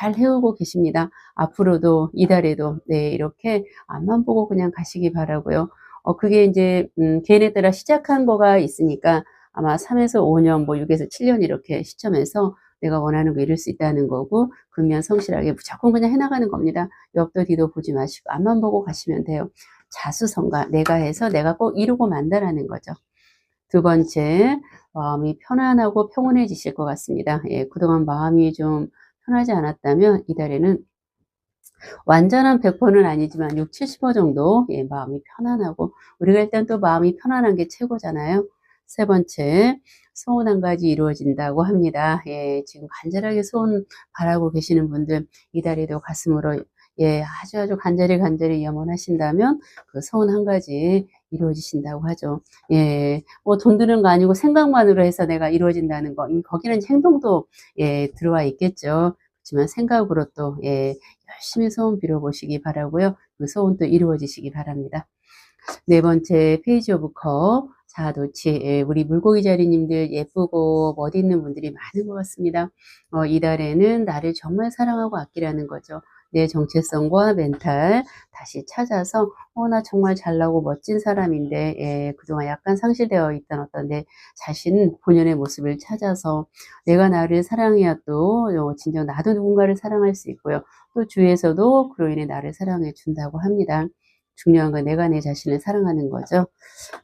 잘 해오고 계십니다. 앞으로도 이달에도 네 이렇게 앞만 보고 그냥 가시기 바라고요. 어 그게 이제 음 개인에 따라 시작한 거가 있으니까 아마 3에서 5년 뭐 6에서 7년 이렇게 시점에서 내가 원하는 거 이룰 수 있다는 거고 근면 성실하게 무조건 그냥 해나가는 겁니다. 옆도 뒤도 보지 마시고 앞만 보고 가시면 돼요. 자수성가 내가 해서 내가 꼭 이루고 만다라는 거죠. 두 번째 마음이 편안하고 평온해지실 것 같습니다. 예, 그동안 마음이 좀 편하지 않았다면 이달에는 완전한 100%는 아니지만 6, 70% 정도 예, 마음이 편안하고 우리가 일단 또 마음이 편안한 게 최고잖아요. 세 번째 소원 한 가지 이루어진다고 합니다. 예, 지금 간절하게 소원 바라고 계시는 분들 이달에도 가슴으로 예, 아주 아주 간절히 간절히 염원하신다면 그 소원 한 가지 이루어지신다고 하죠. 예, 뭐 돈 드는 거 아니고 생각만으로 해서 내가 이루어진다는 거, 이 거기는 행동도 예, 들어와 있겠죠. 그렇지만 생각으로 또 예, 열심히 소원 빌어보시기 바라고요. 그 소원도 이루어지시기 바랍니다. 네 번째 페이지 오브 컵 자도치 예, 우리 물고기 자리님들 예쁘고 멋있는 분들이 많은 것 같습니다. 어, 이달에는 나를 정말 사랑하고 아끼라는 거죠. 내 정체성과 멘탈 다시 찾아서 어, 나 정말 잘나고 멋진 사람인데 예, 그동안 약간 상실되어 있던 어떤 내 자신 본연의 모습을 찾아서 내가 나를 사랑해야 또 어, 진정 나도 누군가를 사랑할 수 있고요. 또 주위에서도 그로 인해 나를 사랑해 준다고 합니다. 중요한 건 내가 내 자신을 사랑하는 거죠.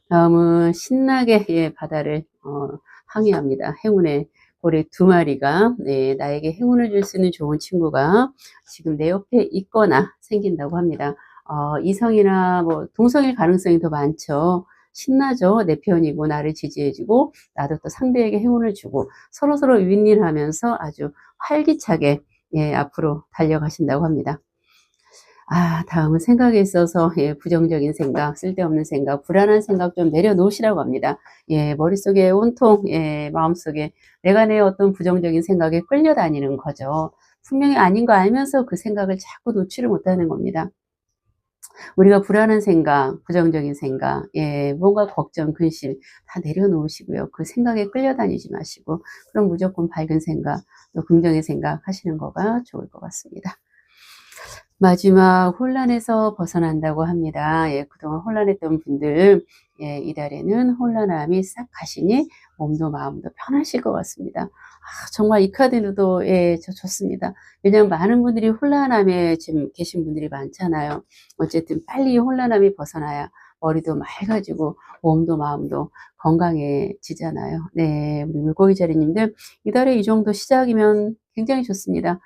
다음은 신나게 예, 바다를 어, 항해합니다. 행운의 고래 두 마리가 네, 나에게 행운을 줄 수 있는 좋은 친구가 지금 내 옆에 있거나 생긴다고 합니다. 어, 이성이나 뭐 동성일 가능성이 더 많죠. 신나죠. 내 편이고 나를 지지해주고 나도 또 상대에게 행운을 주고 서로서로 윈윈하면서 아주 활기차게 예, 앞으로 달려가신다고 합니다. 아, 다음은 생각에 있어서 예, 부정적인 생각, 쓸데없는 생각, 불안한 생각 좀 내려놓으시라고 합니다. 예, 머릿속에 온통 예, 마음속에 내가 내 어떤 부정적인 생각에 끌려다니는 거죠. 분명히 아닌 거 알면서 그 생각을 자꾸 놓지를 못하는 겁니다. 우리가 불안한 생각, 부정적인 생각, 예, 뭔가 걱정, 근심 다 내려놓으시고요. 그 생각에 끌려다니지 마시고, 그럼 무조건 밝은 생각, 또 긍정의 생각 하시는 거가 좋을 것 같습니다. 마지막 혼란에서 벗어난다고 합니다. 예, 그동안 혼란했던 분들, 예, 이달에는 혼란함이 싹 가시니 몸도 마음도 편하실 것 같습니다. 아, 정말 이 카드도 예, 저 좋습니다. 왜냐하면 많은 분들이 혼란함에 지금 계신 분들이 많잖아요. 어쨌든 빨리 혼란함이 벗어나야 머리도 맑아지고 몸도 마음도 건강해지잖아요. 네, 우리 물고기 자리님들 이달에 이 정도 시작이면 굉장히 좋습니다.